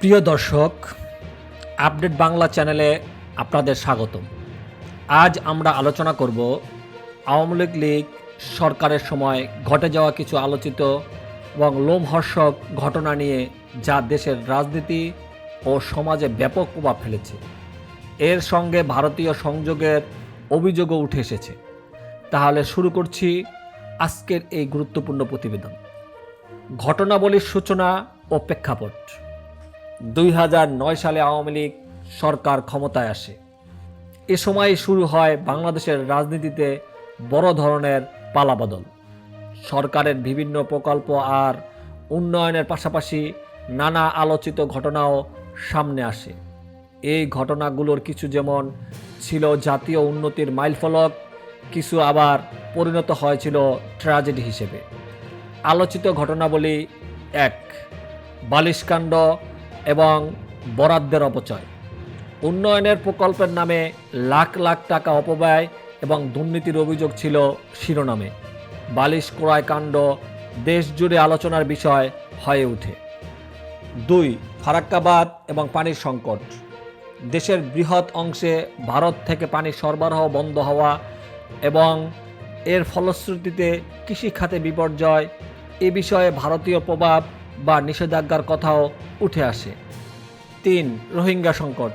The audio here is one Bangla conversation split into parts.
প্রিয় দর্শক, আপডেট বাংলা চ্যানেলে আপনাদের স্বাগতম। আজ আমরা আলোচনা করব আওয়ামী লীগ লীগ সরকারের সময় ঘটে যাওয়া কিছু আলোচিত এবং লোমহর্ষক ঘটনা নিয়ে যা দেশের রাজনীতি ও সমাজে ব্যাপক প্রভাব ফেলেছে। এর সঙ্গে ভারতীয় সংযোগের অভিযোগও উঠে এসেছে। তাহলে শুরু করছি আজকের এই গুরুত্বপূর্ণ প্রতিবেদন। ঘটনাবলীর সূচনা ও প্রেক্ষাপট। দুই হাজার নয় সালে আওয়ামী লীগ সরকার ক্ষমতায় আসে। এ সময় শুরু হয় বাংলাদেশের রাজনীতিতে বড় ধরনের পালাবদল। সরকারের বিভিন্ন প্রকল্প আর উন্নয়নের পাশাপাশি নানা আলোচিত ঘটনাও সামনে আসে। এই ঘটনাগুলোর কিছু যেমন ছিল জাতীয় উন্নতির মাইলফলক কিছু আবার পরিণত হয়েছিল ট্র্যাজেডি হিসেবে। আলোচিত ঘটনাবলী এক, বালিশকাণ্ড এবং বরাদ্দের অপচয়। উন্নয়নের প্রকল্পের নামে লাখ লাখ টাকা অপব্যয় এবং দুর্নীতির অভিযোগ ছিল শিরোনামে। বালিশ ক্রয় কাণ্ড দেশ জুড়ে আলোচনার বিষয় হয়ে ওঠে। দুই, ফারাক্কাবাদ এবং পানির সংকট। দেশের বৃহৎ অংশে ভারত থেকে পানি সরবরাহ বন্ধ হওয়া এবং এর ফলশ্রুতিতে কৃষিখাতে বিপর্যয়, এ বিষয়ে ভারতীয় প্রভাব বা নিষেধাজ্ঞার কথাও উঠে আসে। তিন, রোহিঙ্গা সংকট।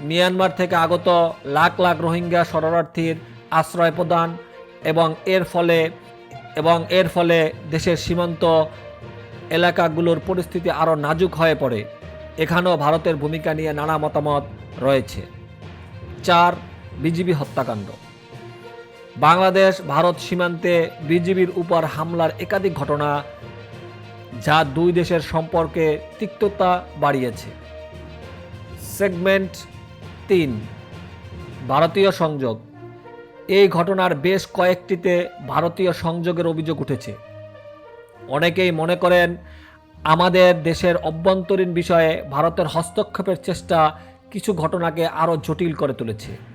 মিয়ানমার থেকে আগত লাখ লাখ রোহিঙ্গা শরণার্থীর আশ্রয় প্রদান এবং এর ফলে, এবং এর ফলে দেশের সীমান্ত এলাকাগুলোর পরিস্থিতি আরও নাজুক হয়ে পড়ে। এখানেও ভারতের ভূমিকা নিয়ে নানা মতামত রয়েছে। চার, বিজিবি হত্যাকাণ্ড। বাংলাদেশ, ভারত সীমান্তে বিজিবির উপর হামলার একাধিক ঘটনা যা দুই দেশের সম্পর্কে তিক্ততা বাড়িয়েছে। সেগমেন্ট তিন, ভারতীয় সংযোগ। এই ঘটনার বেশ কয়েকটিতে ভারতীয় সংযোগের অভিযোগ উঠেছে। অনেকেই মনে করেন, আমাদের দেশের অভ্যন্তরীণ বিষয়ে ভারতের হস্তক্ষেপের চেষ্টা কিছু ঘটনাকে আরও জটিল করে তুলেছে।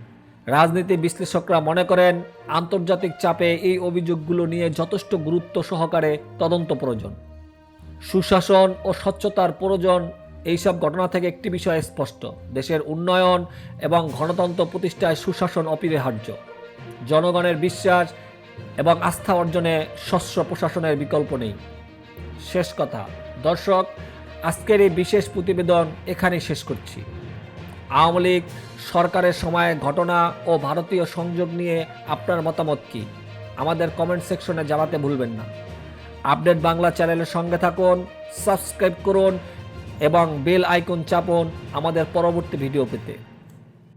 রাজনীতি বিশ্লেষকরা মনে করেন, আন্তর্জাতিক চাপে এই অভিযোগগুলো নিয়ে যথেষ্ট গুরুত্ব সহকারে তদন্ত প্রয়োজন। সুশাসন ও স্বচ্ছতার প্রয়োজন, এইসব ঘটনা থেকে একটি বিষয় স্পষ্ট, দেশের উন্নয়ন এবং গণতন্ত্র প্রতিষ্ঠায় সুশাসন অপরিহার্য। জনগণের বিশ্বাস এবং আস্থা অর্জনে স্বচ্ছ প্রশাসনের বিকল্প নেই। শেষ কথা, দর্শক, আজকের এই বিশেষ প্রতিবেদন এখানেই শেষ করছি। আওয়ামী লীগ সরকারের সময় ঘটনা ও ভারতীয় সংযোগ নিয়ে আপনার মতামত কি? আমাদের কমেন্ট সেকশনে জানাতে ভুলবেন না। আপডেট বাংলা চ্যানেলের সঙ্গে থাকুন সাবস্ক্রাইব করুন এবং বেল আইকন চাপুন আমাদের পরবর্তী ভিডিও পেতে।